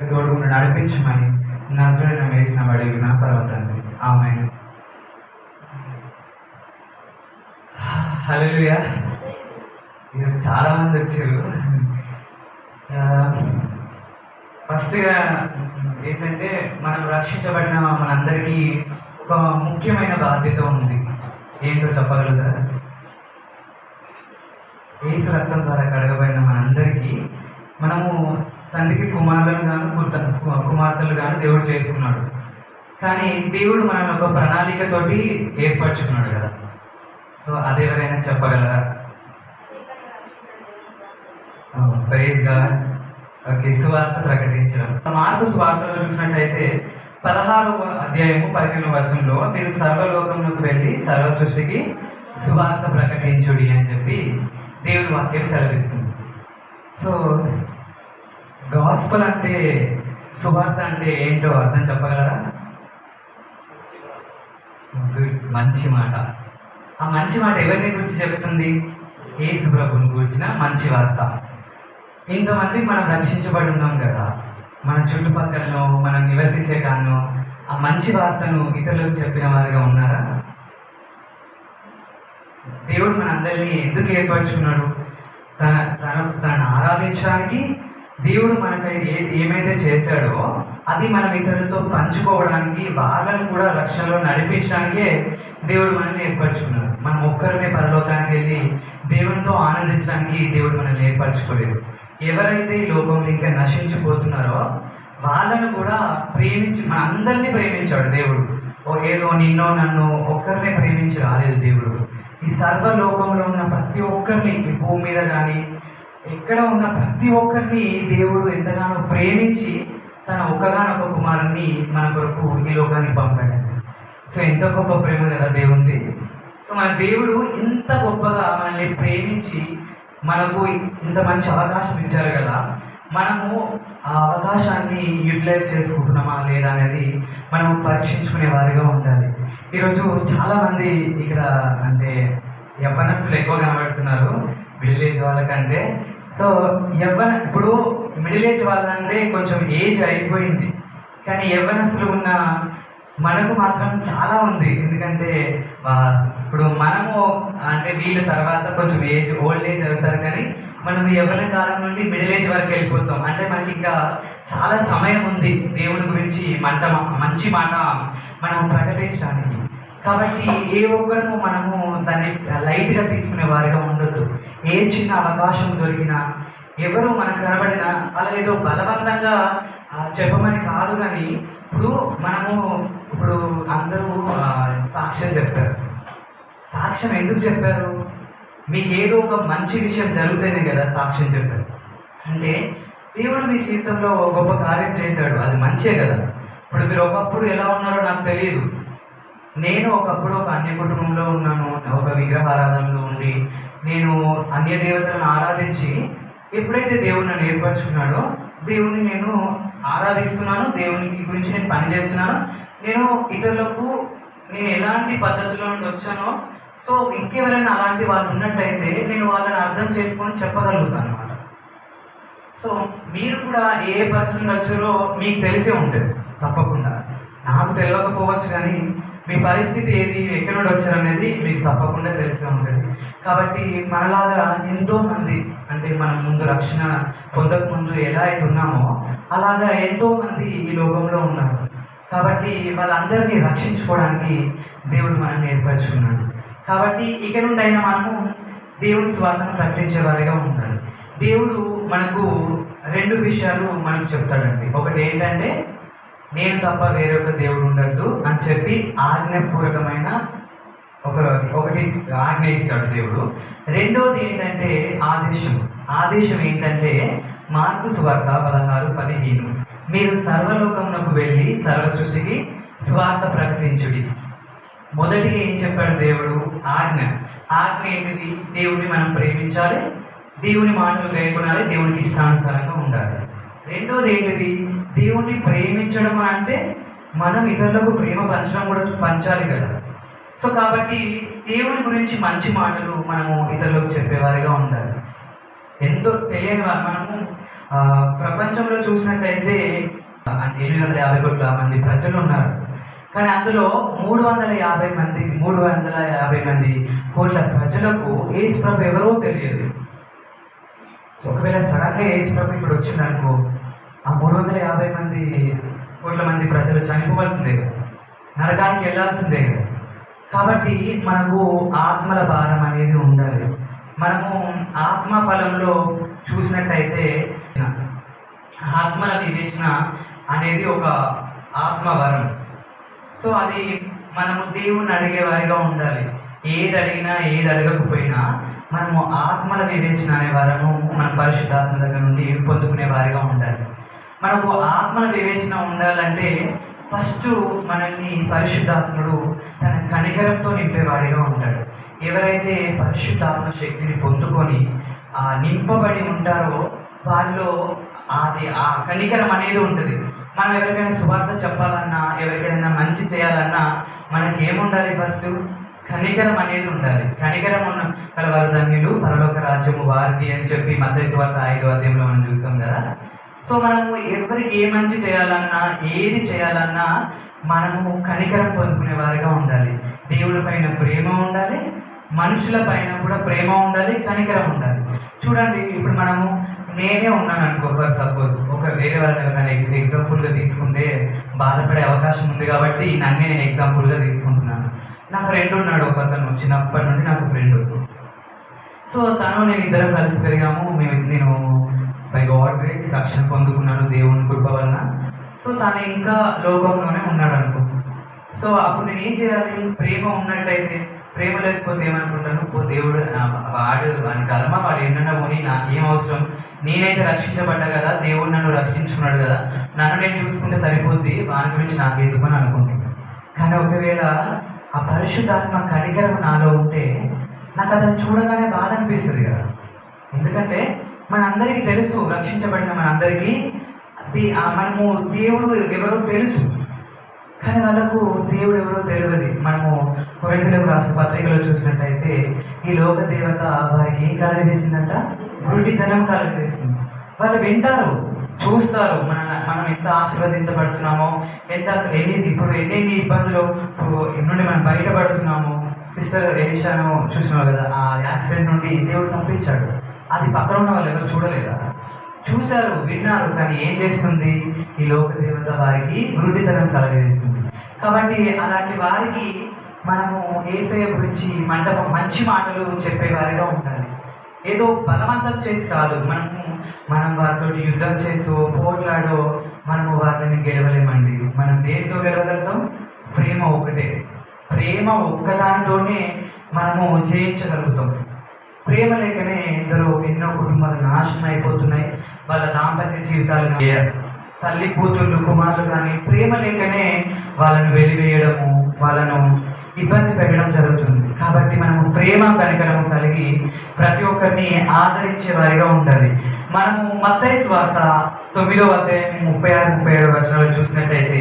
తోడు నడిపించమని నజరైన వేసిన బడి నా పర్వతాన్ని ఆమె హలోయా ఈరోజు చాలా మంది వచ్చారు. ఫస్ట్గా ఏంటంటే మనం రక్షించబడిన మనందరికీ ఒక ముఖ్యమైన బాధ్యత ఉంది. ఏంటో చెప్పగలుగుతారా? ఏసు రక్తం ద్వారా కడగబడిన మనందరికీ మనము తండ్రికి కుమారులను గాను కుమార్తెలు గాను దేవుడు చేసుకున్నాడు కానీ దేవుడు మనల్ని ఒక ప్రణాళికతోటి ఏర్పరచుకున్నాడు కదా. సో అదెవరైనా చెప్పగలరా? ప్రైజ్గా ఓకే సువార్త ప్రకటించడం. మార్పు సువార్తలో చూసినట్టయితే పదహారవ అధ్యాయము పదిహేను వర్షంలో మీరు సర్వలోకంలోకి వెళ్ళి సర్వ సృష్టికి సువార్త ప్రకటించుడి అని చెప్పి దేవుని వాక్యం సెలవిస్తుంది. సో గాస్పల్ అంటే సువార్త అంటే ఏంటో అర్థం చెప్పగలరా? గుడ్ మంచి మాట. ఆ మంచి మాట ఎవరిని గురించి చెబుతుంది? ఏసు ప్రభుని గురించిన మంచి వార్త. ఇంతమంది మనం రక్షించబడి ఉన్నాం కదా. మన చుట్టుపక్కలలో మనం నివసించే కాను ఆ మంచి వార్తను ఇతరులకు చెప్పిన వారిగా ఉన్నారా? దేవుడు మనందరినీ ఎందుకు ఏర్పరచుకున్నాడు? తన తన తనను ఆరాధించడానికి దేవుడు మనకై ఏది ఏమైతే చేశాడో అది మనం ఇతరులతో పంచుకోవడానికి వాళ్ళని కూడా రక్షణలో నడిపించడానికే దేవుడు మనల్ని ఏర్పరచుకున్నాడు. మనం ఒక్కరినే పరలోకానికి వెళ్ళి దేవునితో ఆనందించడానికి దేవుడు మనల్ని ఏర్పరచుకోలేదు. ఎవరైతే ఈ లోకంలో ఇంకా నశించిపోతున్నారో వాళ్ళను కూడా ప్రేమించి మన అందరినీ ప్రేమించాడు దేవుడు. ఓ ఏదో నిన్నో నన్ను ఒక్కరినే ప్రేమించి రాలేదు దేవుడు. ఈ సర్వలోకంలో ఉన్న ప్రతి ఒక్కరిని భూమి మీద కానీ ఎక్కడ ఉన్న ప్రతి ఒక్కరిని దేవుడు ఎంతగానో ప్రేమించి తన ఒక్కగానొక కుమారుని మన కొరకు ఈ లోకానికి పంపాడండి. సో ఎంత గొప్ప ప్రేమ కదా దేవుంది సో మన దేవుడు ఇంత గొప్పగా మనల్ని ప్రేమించి మనకు ఇంత మంచి అవకాశం ఇచ్చారు కదా మనము ఆ అవకాశాన్ని యూటిలైజ్ చేసుకుంటున్నామా లేదా అనేది మనం పరీక్షించుకునే వారిగా ఉండాలి. ఈరోజు చాలామంది ఇక్కడ అంటే యవ్వనస్తులు ఎక్కువ కనబడుతున్నారు విలేజ్ వాళ్ళకంటే. సో యవ్వన ఇప్పుడు మిడిల్ ఏజ్ వాళ్ళంటే కొంచెం ఏజ్ అయిపోయింది. కానీ యవ్వనస్తులు ఉన్న మనకు మాత్రం చాలా ఉంది. ఎందుకంటే ఇప్పుడు మనము అంటే వీళ్ళ తర్వాత కొంచెం ఏజ్ ఓల్డ్ ఏజ్ అవుతారు. కానీ మనం యవ్వన కాలం నుండి మిడిల్ ఏజ్ వరకు వెళ్ళిపోతాం. అంటే మనకి ఇంకా చాలా సమయం ఉంది దేవుని గురించి మంట మంచి మాట మనం ప్రకటించడానికి. కాబట్టి ఏ ఒక్కరము మనము దాన్ని లైట్గా తీసుకునే వారిగా ఉండొద్దు. ఏ చిన్న అవకాశం దొరికినా ఎవరు మనకు కనబడినా వాళ్ళని ఏదో బలవంతంగా ఆ, చెప్పమని కాదు కానీ ఇప్పుడు మనము ఇప్పుడు అందరూ సాక్ష్యం చెప్పారు. సాక్ష్యం ఎందుకు చెప్పారు? మీకు ఏదో ఒక మంచి విషయం జరుగుతేనే కదా సాక్ష్యం చెప్పారు. అంటే దేవుడు మీ జీవితంలో ఒక గొప్ప కార్యం చేశాడు. అది మంచే కదా. ఇప్పుడు మీరు ఒకప్పుడు ఎలా ఉన్నారో నాకు తెలియదు నేను ఒకప్పుడు ఒక అన్య కుటుంబంలో ఉన్నాను ఒక విగ్రహారాధనలో ఉండి నేను అన్య దేవతలను ఆరాధించి ఎప్పుడైతే దేవుడు నన్ను ఏర్పరచుకున్నాడో దేవుణ్ణి నేను ఆరాధిస్తున్నాను దేవునికి గురించి నేను పని చేస్తున్నాను. నేను ఇతరులకు నేను ఎలాంటి పద్ధతిలో నుండి వచ్చానో సో ఇంకెవరైనా అలాంటి వాళ్ళు ఉన్నట్టయితే నేను వాళ్ళని అర్థం చేసుకొని చెప్పగలుగుతాను అనమాట సో మీరు కూడా ఏ పర్సన్ వచ్చారో మీకు తెలిసే ఉంటుంది తప్పకుండా. నాకు తెలియకపోవచ్చు కానీ మీ పరిస్థితి ఏది ఎక్కడి నుండి వచ్చారు అనేది మీకు తప్పకుండా తెలిసే ఉంటుంది. కాబట్టి మనలాగా ఎంతోమంది అంటే మనం ముందు రక్షణ పొందక ముందు ఎలా అయితే ఉన్నామో అలాగా ఎంతోమంది ఈ లోకంలో ఉన్నారు. కాబట్టి వాళ్ళందరినీ రక్షించుకోవడానికి దేవుడు మనల్ని ఏర్పరచుకున్నాడు. కాబట్టి ఇక నుండి అయినా మనము దేవుని స్వార్థను ప్రకటించే వారిగా ఉండాలి. దేవుడు మనకు రెండు విషయాలు మనకు చెప్తాడండి. ఒకటి ఏంటంటే నేను తప్ప వేరే ఒక దేవుడు ఉండద్దు అని చెప్పి ఆజ్ఞపూర్వకమైన ఒక ఒకటి ఆజ్ఞ ఇస్తాడు దేవుడు. రెండోది ఏంటంటే ఆదేశం. ఆదేశం ఏంటంటే మార్పు స్వార్థ పదహారు పదిహేను. మీరు సర్వలోకమునకు వెళ్ళి సర్వ సృష్టికి స్వార్థ ప్రకటించుడి. మొదటిగా ఏం చెప్పాడు దేవుడు? ఆజ్ఞ. ఆజ్ఞ ఏంటిది? దేవుడిని మనం ప్రేమించాలి దేవుని మాటలు గైకొనాలి దేవునికి ఇష్టానుసారంగా ఉండాలి. రెండోది ఏంటిది? దేవుణ్ణి ప్రేమించడం అంటే మనం ఇతరులకు ప్రేమ పంచడం కూడా పంచాలి కదా. సో కాబట్టి దేవుని గురించి మంచి మాటలు మనము ఇతరులకు చెప్పేవారిగా ఉండాలి. ఎంతో తెలియని వారు మనము ప్రపంచంలో చూసినట్టయితే ఎనిమిది వందల యాభై కోట్ల మంది ప్రజలు ఉన్నారు. కానీ అందులో మూడు వందల యాభై మంది మూడు వందల యాభై మంది కోట్ల ప్రజలకు ఏసు ప్రభు ఎవరో తెలియదు. ఒకవేళ సడన్గా ఏసు ప్రభు ఇప్పుడు వచ్చిందనుకో ఆ మూడు వందల యాభై మంది కోట్ల మంది ప్రజలు చనిపోవాల్సిందే కదా. నరకానికి వెళ్ళాల్సిందే కదా. కాబట్టి మనకు ఆత్మల భారం అనేది ఉండాలి. మనము ఆత్మ ఫలంలో చూసినట్టయితే ఆత్మల వివేచన అనేది ఒక ఆత్మవరం. సో అది మనము దేవుణ్ణి అడిగేవారిగా ఉండాలి. ఏది అడిగినా ఏది అడగకపోయినా మనము ఆత్మల వివేచన అనే వరము మన పరిశుద్ధాత్మ దగ్గర నుండి పొందుకునే వారిగా ఉండాలి. మనకు ఆత్మ వివేచన ఉండాలంటే ఫస్ట్ మనల్ని పరిశుద్ధాత్ముడు తన కనికరంతో నింపేవాడిగా ఉంటాడు. ఎవరైతే పరిశుద్ధాత్మ శక్తిని పొందుకొని ఆ నింపబడి ఉంటారో వాళ్ళు అది ఆ కనికరం అనేది ఉంటుంది. మనం ఎవరికైనా శుభార్త చెప్పాలన్నా ఎవరికైనా మంచి చేయాలన్నా మనకి ఏముండాలి ఫస్ట్ కనికరం అనేది ఉండాలి. కనికరం ఉన్న కలవారు ధన్యులు పరలోక రాజ్యము వారిది అని చెప్పి మద్రసు సువార్త ఐదో అధ్యాయంలో మనం చూస్తాం కదా. సో మనము ఎవరికి ఏ మంచి చేయాలన్నా ఏది చేయాలన్నా మనము కనికరం పొందుకునే వారిగా ఉండాలి. దేవుడి పైన ప్రేమ ఉండాలి మనుషుల పైన కూడా ప్రేమ ఉండాలి కనికరం ఉండాలి. చూడండి ఇప్పుడు మనము నేనే ఉన్నాను అనుకో ఫర్ సపోజ్ ఒక వేరే వాళ్ళని ఎవరైనా ఎగ్జాంపుల్గా తీసుకుంటే బాధపడే అవకాశం ఉంది కాబట్టి నన్నే నేను ఎగ్జాంపుల్గా తీసుకుంటున్నాను. నా ఫ్రెండ్ ఉన్నాడు ఒక అతను చిన్నప్పటి నుండి నాకు ఫ్రెండ్ సో తను నేను ఇద్దరం కలిసి పెరిగాము. మేము నేను బై గాడ్ గ్రేస్ రక్షణ పొందుకున్నాను దేవుని కృప వలన. సో తను ఇంకా లోకంలోనే ఉన్నాడు అనుకో సో అప్పుడు నేను ఏం చేయాలి? ప్రేమ ఉన్నట్టయితే ప్రేమ లేకపోతే ఏమనుకుంటాను? ఓ దేవుడు నా- వాడు వాని కర్మ వాడు ఏంటన్నా పోనీ ఏం అవసరం? నేనైతే రక్షించబడ్డా కదా దేవుడు నన్ను రక్షించుకున్నాడు కదా. నన్ను నేను చూసుకుంటే సరిపోద్ది వాని గురించి నాకు ఎందుకు అని అనుకుంటున్నాను. కానీ ఒకవేళ ఆ పరిశుద్ధాత్మ కనికరం నాలో ఉంటే నాకు అతను చూడగానే బాధ అనిపిస్తుంది కదా. ఎందుకంటే మనందరికీ తెలుసు రక్షించబడిన మనందరికీ. దే- మనము దేవుడు ఎవరో తెలుసు కానీ వాళ్ళకు దేవుడు ఎవరో తెలియదు మనము కొరింథీయులకు రాసిన పత్రికలో చూసినట్టయితే ఈ లోక దేవత వారికి ఏం కలగజేసిందంట గుడ్డితనం కలగజేసింది వాళ్ళు వింటారు చూస్తారు మన మనం ఎంత ఆశీర్వదించబడుతున్నామో ఎంత ఎన్ని ఇప్పుడు ఎన్నెన్ని ఇబ్బందులు ఇప్పుడు నుండి మనం బయటపడుతున్నామో. సిస్టర్ ఎలిషాను చూసినావు కదా ఆ యాక్సిడెంట్ నుండి దేవుడు తప్పించాడు. అది పక్కన ఉన్న వాళ్ళు ఎవరు చూడలేదా? చూశారు విన్నారు కానీ ఏం చేస్తుంది? ఈ లోక దేవత వారికి గురుడితనం కలగజేస్తుంది. కాబట్టి అలాంటి వారికి మనము ఏసయ గురించి మండపం మంచి మాటలు చెప్పేవారిగా ఉండాలి. ఏదో బలవంతం చేసి కాదు మనము మనం వారితో యుద్ధం చేసో పోట్లాడో మనము వారిని గెలవలేమండి. మనం దేనితో గెలవగలుగుతాం? ప్రేమ ఒకటే ప్రేమ ఒక్కదానితోనే మనము జయించగలుగుతాం. ప్రేమ లేకనే ఎందరో ఎన్నో కుటుంబాలు నాశనం అయిపోతున్నాయి వాళ్ళ దాంపత్య జీవితాలు తల్లి కూతుళ్ళు కుమారులు కానీ ప్రేమ లేకనే వాళ్ళను వెలివేయడము వాళ్ళను ఇబ్బంది పెట్టడం జరుగుతుంది. కాబట్టి మనము ప్రేమ కనికరము కలిగి ప్రతి ఒక్కరిని ఆదరించే వారిగా ఉండాలి. మనము మత్తయి స్వార్త తొమ్మిదో అధ్యాయం ముప్పై ఆరు ముప్పై ఏడు వర్షాలు చూసినట్టయితే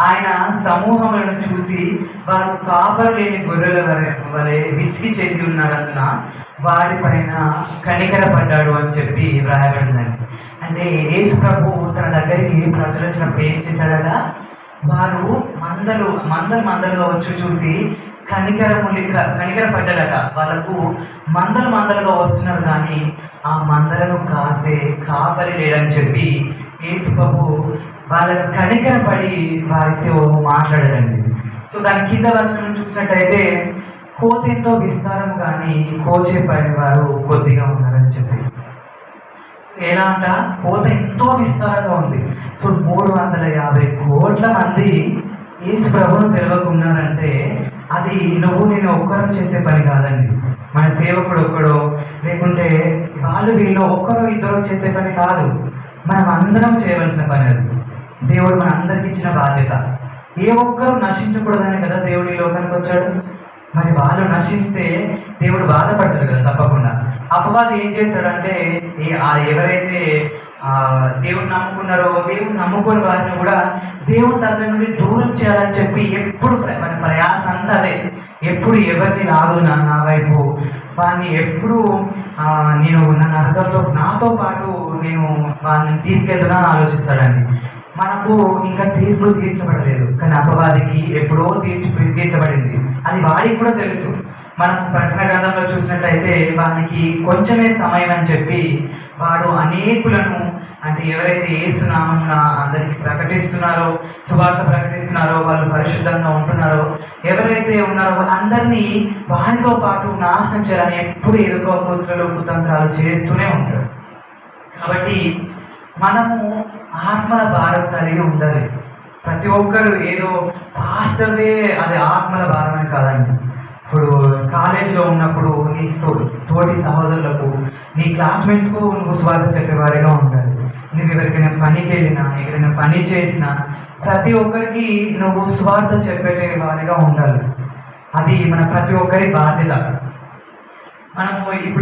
ఆయన సమూహములను చూసి వారు కాపరు లేని గొర్రెల వలె వలె విసిగి చెంది ఉన్నారందున వాడిపైన కనికరపడ్డాడు అని చెప్పి వ్రాయబడిందండి అంటే యేసు ప్రభు తన దగ్గరికి ప్రజలు వచ్చినప్పుడు ఏం చేశాడట? వారు మందలు మందలు మందలుగా వచ్చి చూసి కనికరము లెక్క కనికరపడ్డాడట వాళ్ళకు మందలు మందలుగా వస్తున్నారు కానీ ఆ మందలను కాసే కాపలి లేడని చెప్పి యేసు ప్రభు వాళ్ళకు కనికరపడి వారితో మాట్లాడాడండి. సో దాని కింద వర్షం చూసినట్టయితే కోతితో విస్తారం కానీ కోచే పని వారు కొద్దిగా ఉన్నారని చెప్పి. ఎలా అంట? కోత ఎంతో విస్తారంగా ఉంది. ఇప్పుడు మూడు వందల యాభై కోట్ల మంది ఏసు ప్రభును తెలియకున్నారంటే అది నువ్వు నేను ఒక్కరం చేసే పని కాదండి. మన సేవకుడు ఒక్కడో లేకుంటే వాళ్ళు వీళ్ళు ఒక్కరో ఇద్దరు చేసే పని కాదు. మనం అందరం చేయవలసిన పని అది. దేవుడు మన అందరికి ఇచ్చిన బాధ్యత. ఏ ఒక్కరు నశించకూడదనే కదా దేవుడు ఈ లోకానికి వచ్చాడు? మరి వాళ్ళు నశిస్తే దేవుడు బాధపడతాడు కదా తప్పకుండా. అపవాది ఏం చేస్తాడంటే ఆ ఎవరైతే దేవుని నమ్ముకున్నారో దేవుని నమ్ముకుని వారిని కూడా దేవుని దగ్గర నుండి దూరం చేయాలని చెప్పి ఎప్పుడు ప్ర- మన ప్రయాస అంతా అదే. ఎప్పుడు ఎవరిని రాదు నా నా వైపు. వాడిని ఎప్పుడు నేను నా నరకంతో నాతో పాటు నేను వాళ్ళని తీసుకెళ్తున్నాను ఆలోచిస్తాడండి. మనకు ఇంకా తీర్పు తీర్చబడలేదు. కానీ అపవాదికి ఎప్పుడో తీర్చి తీర్చబడింది. అది వాడికి కూడా తెలుసు. మనం ప్రకటన గ్రంథంలో చూసినట్టయితే వానికి కొంచెమే సమయం అని చెప్పి వాడు అనేకులను అంటే ఎవరైతే ఏసునామం అందరికి ప్రకటిస్తున్నారో సువార్త ప్రకటిస్తున్నారో వాళ్ళు పరిశుద్ధంగా ఉంటున్నారో ఎవరైతే ఉన్నారో వాళ్ళందరినీ వానితో పాటు నాశనం చేయాలని ఎప్పుడు ఏదో కుట్రలు కుతంత్రాలు చేస్తూనే ఉంటారు. కాబట్టి మనము ఆత్మల భారం కలిగి ఉండాలి ప్రతి ఒక్కరు ఏదో పాస్టర్దే అది ఆత్మల భారమే కాదండి. ఇప్పుడు కాలేజీలో ఉన్నప్పుడు నీ తోటి సహోదరులకు నీ క్లాస్మేట్స్కు నువ్వు స్వార్థ చెప్పేవారిగా ఉండాలి. నువ్వు ఎవరికైనా పనికి వెళ్ళినా ఎక్కడైనా పని చేసినా ప్రతి ఒక్కరికి నువ్వు స్వార్థ చెప్పే వారిగా ఉండాలి. అది మన ప్రతి ఒక్కరి బాధ్యత. మనము ఇప్పుడు